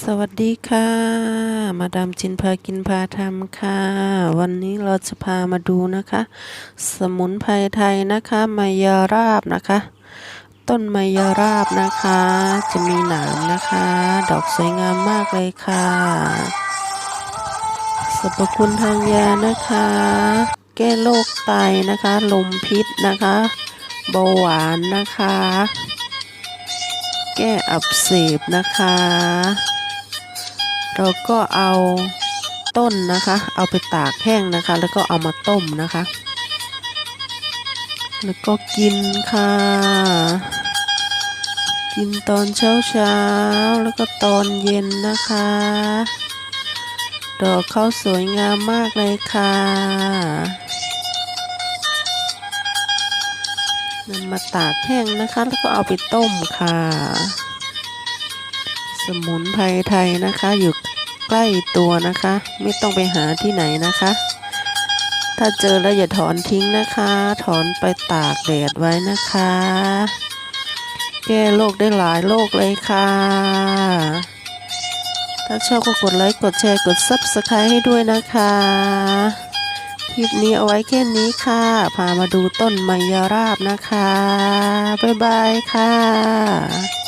สวัสดีค่ะ มาดามจินพากินพาทำค่ะ วันนี้เราจะพามาดูนะคะ สมุนไพรไทยนะคะมายาราบนะคะ ต้นมายาราบนะคะ จะมีหนามนะคะ ดอกสวยงามมากเลยค่ะสรรพคุณทางยานะคะ แก้โรคไตนะคะ ลมพิษนะคะเบาหวานนะคะ แก้อักเสบนะคะ เราก็เอาต้นนะคะ เอาไปตากแห้งนะคะ แล้วก็เอามาต้มนะคะ แล้วก็กินค่ะ กินตอนเช้าเช้าแล้วก็ตอนเย็นนะคะ ดอกเขาสวยงามมากเลยค่ะนำมาตากแห้งนะคะ แล้วก็เอาไปต้มค่ะ สมุนไพรไทยนะคะ อยู่ใกล้ตัวนะคะ ไม่ต้องไปหาที่ไหนนะคะ ถ้าเจอแล้วอย่าถอนทิ้งนะคะ ถอนไปตากแดดไว้นะคะ แก้โรคได้หลายโรคเลยค่ะ ถ้าชอบก็กดไลค์กดแชร์กด Subscribe ให้ด้วยนะคะคลิปนี้เอาไว้แค่นี้ค่ะ พามาดูต้นไมยราบนะคะ บ๊ายบายค่ะ